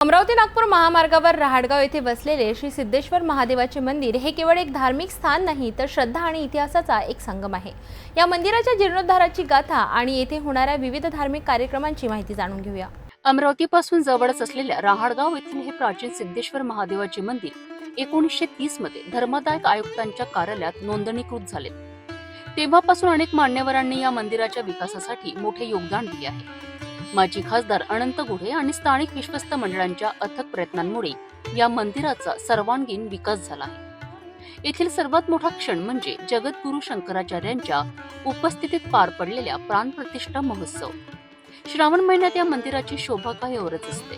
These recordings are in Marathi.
अमरावती नागपूर महामार्गावर रहाडगाव येथे बसलेले श्री सिद्धेश्वर महादेवाचे मंदिर हे केवळ एक धार्मिक स्थान नाही तर श्रद्धा आणि इतिहासाचा एक संगम आहे. या मंदिराच्या जीर्णोद्धाराची गाथा आणि येथे होणाऱ्या विविध धार्मिक कार्यक्रमांची माहिती जाणून घेऊया. अमरावतीपासून जवळच असलेल्या रहाडगाव येथील हे प्राचीन सिद्धेश्वर महादेवाचे मंदिर एकोणीसशे तीसमध्ये धर्मदायक आयुक्तांच्या कार्यालयात नोंदणीकृत झाले. तेव्हापासून अनेक मान्यवरांनी या मंदिराच्या विकासासाठी मोठे योगदान दिले आहे. माजी खासदार अनंत गुढे आणि स्थानिक विश्वस्त मंडळांच्या अथक प्रयत्नांमुळे या मंदिराचा सर्वांगीण विकास झाला आहे. येथील सर्वात मोठा क्षण म्हणजे जगद्गुरु शंकराचार्यांच्या उपस्थितीत पार पडलेल्या प्राणप्रतिष्ठा महोत्सव. श्रावण महिन्यात या मंदिराची शोभा काही औरच असते.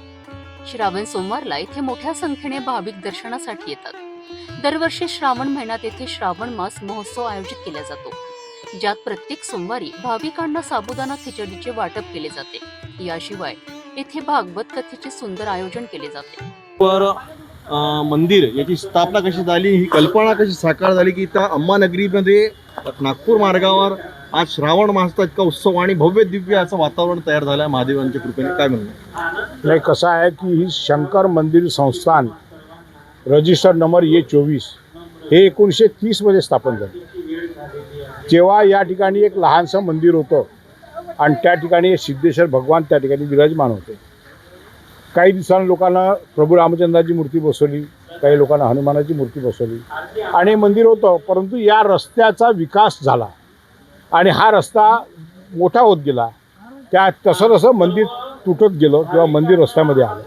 श्रावण सोमवारला इथे मोठ्या संख्येने भाविक दर्शनासाठी येतात. दरवर्षी श्रावण महिन्यात येथे श्रावण मास महोत्सव आयोजित केला जातो. ज्यात प्रत्येक सोमवारी भाविकांना साबुदाणा खिचडीचे वाटप केले जाते. याशिवाय येथे भागवत कथेचे सुंदर आयोजन केले जाते. मंदिर याची स्थापना कशी झाली ही कल्पना कशी साकार झाली की त्या अंबानगरीमध्ये नागपूर मार्गावर आज श्रावण मासाचा इतका उत्सव आणि भव्य दिव्य असं वातावरण तयार झालं आहे महादेवांच्या कृपेने. काय म्हणणं? नाही कसं आहे की ही शंकर मंदिर संस्थान रजिस्टर नंबर ए चोवीस हे एकोणीसशे तीसमध्ये स्थापन झाले. जेव्हा या ठिकाणी एक लहानसं मंदिर होतं आणि त्या ठिकाणी सिद्धेश्वर भगवान त्या ठिकाणी विराजमान होते. काही दिवसांनी लोकांना प्रभू रामचंद्राची मूर्ती बसवली काही लोकांना हनुमानाची मूर्ती बसवली. आणि हे मंदिर होतं परंतु या रस्त्याचा विकास झाला. आणि हा रस्ता मोठा होत गेला. त्या तसं तसं मंदिर तुटत गेलं किंवा मंदिर रस्त्यामध्ये आलं.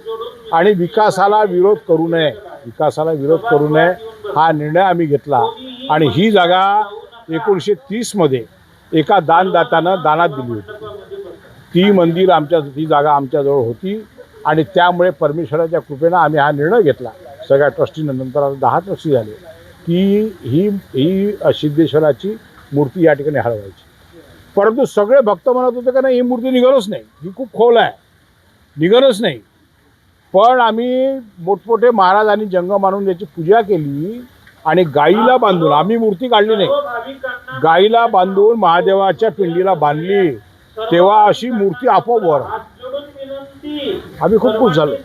आणि विकासाला विरोध करू नये विकासाला विरोध करू नये हा निर्णय आम्ही घेतला. आणि ही जागा एकोणीसशे तीसमध्ये एका दानदात्यानं दानात दिली होती. ती मंदिर आमच्या ती जागा आमच्याजवळ होती आणि त्यामुळे परमेश्वराच्या कृपेनं आम्ही हा निर्णय घेतला. सगळ्या ट्रस्टीनं नंतर आता दहा ट्रस्टी झाले. की ही ही सिद्धेश्वराची मूर्ती या ठिकाणी हलवायची परंतु सगळे भक्त म्हणत होते का नाही ही मूर्ती निघालच नाही. ही खूप खोल आहे. निघालच नाही. पण आम्ही मोठमोठे महाराज आणि जंग मानून याची पूजा केली. आणि गाईला बांधून आम्ही मूर्ती काढली नाही. गाईला बांधून महादेवाच्या पिंडीला बांधली. तेव्हा अशी मूर्ती आपोआप वर. आम्ही खूप खुश झालो.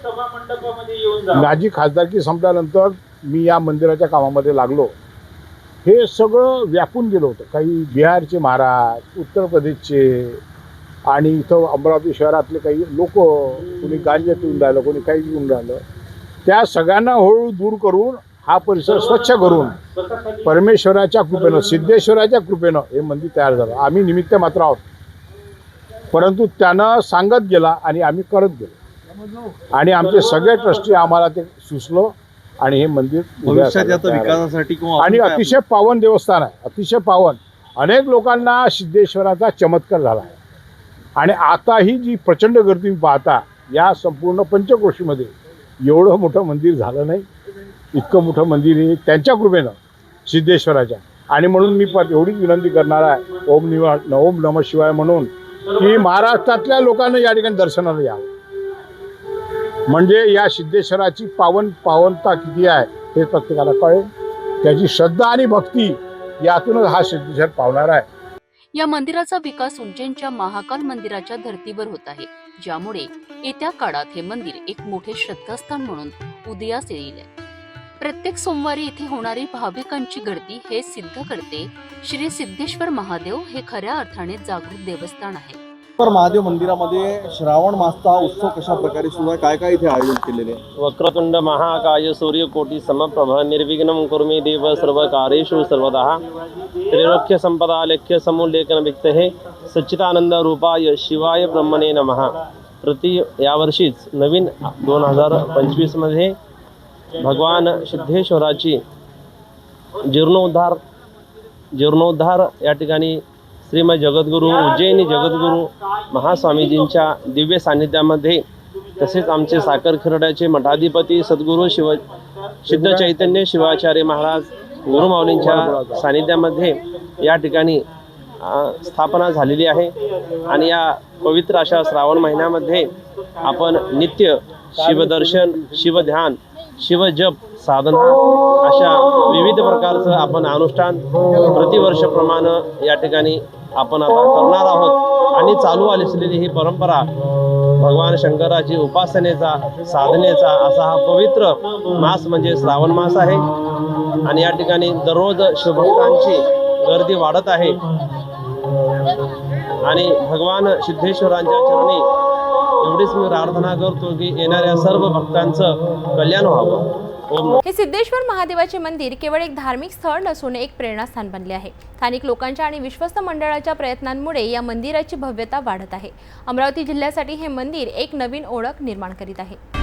माझी खासदारकी संपल्यानंतर मी या मंदिराच्या कामामध्ये लागलो. हे सगळं व्यापून गेलं होतं. काही बिहारचे महाराज उत्तर प्रदेशचे आणि इथं अमरावती शहरातले काही लोक कोणी गांजे पिऊन राहिलं कोणी काही पिऊन राहिलं. त्या सगळ्यांना हळूहळू दूर करून हा परिसर स्वच्छ करून परमेश्वराच्या कृपेनं सिद्धेश्वराच्या कृपेनं हे मंदिर तयार झालं. आम्ही निमित्त मात्र आहोत. परंतु त्यानं सांगत गेला आणि आम्ही करत गेलो. आणि आमचे सगळे ट्रस्टी आम्हाला ते सुचलो आणि हे मंदिर. विकासासाठी आणि अतिशय पावन देवस्थान आहे. अतिशय पावन. अनेक लोकांना सिद्धेश्वराचा चमत्कार झाला आहे. आणि आता ही जी प्रचंड गर्दी पाहता या संपूर्ण पंचक्रोशीमध्ये एवढं मोठं मंदिर झालं नाही. इतकं मोठं मंदिर हे त्यांच्या कृपेनं सिद्धेश्वराच्या. आणि म्हणून मी पण एवढीच विनंती करणार आहे ओम निवा ओम नम शिवाय म्हणून की महाराष्ट्रातल्या लोकांना या ठिकाणी दर्शनाला यावं म्हणजे या सिद्धेश्वराची पावन पावनता किती आहे हे प्रत्येकाला कळेल. त्याची श्रद्धा आणि भक्ती यातूनच हा सिद्धेश्वर पावणार आहे. या मंदिराचा विकास उज्जैनच्या महाकाल मंदिराच्या धर्तीवर होत आहे ज्यामुळे येत्या काळात हे मंदिर एक मोठे श्रद्धास्थान म्हणून उदयास येईल. प्रत्येक सोमवारी इथे होणारी भाविकांची गर्दी हे सिद्ध करते. श्री सिद्धेश्वर महादेव हे खऱ्या अर्थाने जागृत देवस्थान आहे. तर महादेव मंदिरामध्ये श्रावण मासचा उत्सव कशा प्रकारे सुरू आहे? काय काय इथे आयोजन केलेले आहे? वक्रतुंड महाकाय सूर्यकोटि समप्रभ निर्विघ्नं कुर्मे देव सर्वकारेषु सर्वदा. त्रैलोक्य संपदा लेख्य समुल्लेखन विक्तहे सच्चिदानंद रूपाय शिवाय ब्रह्मणे नमः. प्रति यावर्षीच नवीन दोन हजार पंचवीसमध्ये भगवान सिद्धेश्वराची जीर्णोद्धार जीर्णोद्धार या ठिकाणी श्रीमय जगद्गुरू उज्जैनी जगद्गुरू महास्वामीजींच्या दिव्य सान्निध्यामध्ये तसेच आमचे साखर खिरड्याचे मठाधिपती सद्गुरू शिव सिद्ध चैतन्य शिवाचार्य महाराज गुरुमाऊलींच्या सानिध्यामध्ये या ठिकाणी स्थापना झालेली आहे. आणि या पवित्र अशा श्रावण महिन्यामध्ये आपण नित्य शिवदर्शन शिवध्यान शिवजप साधना अशा विविध प्रकारचं आपण अनुष्ठान प्रतिवर्षप्रमाणे या ठिकाणी आपण आता करणार आहोत. आणि चालू आली असलेली ही परंपरा भगवान शंकराची उपासनेचा साधनेचा असा हा पवित्र मास म्हणजे श्रावण मास आहे. आणि या ठिकाणी दररोज शिवभक्तांची गर्दी वाढत आहे. आणि भगवान सिद्धेश्वरांच्या चरणी एवढीच मी प्रार्थना करतो की येणाऱ्या सर्व भक्तांचं कल्याण व्हावं. हे सिद्धेश्वर महादेवाचे मंदिर केवळ एक धार्मिक स्थळ नसून एक प्रेरणास्थान बनले आहे. स्थानिक लोकांच्या आणि विश्वस्त मंडळाच्या प्रयत्नांमुळे या मंदिराची भव्यता वाढत आहे. अमरावती जिल्ह्यासाठी हे मंदिर एक नवीन ओळख निर्माण करीत आहे.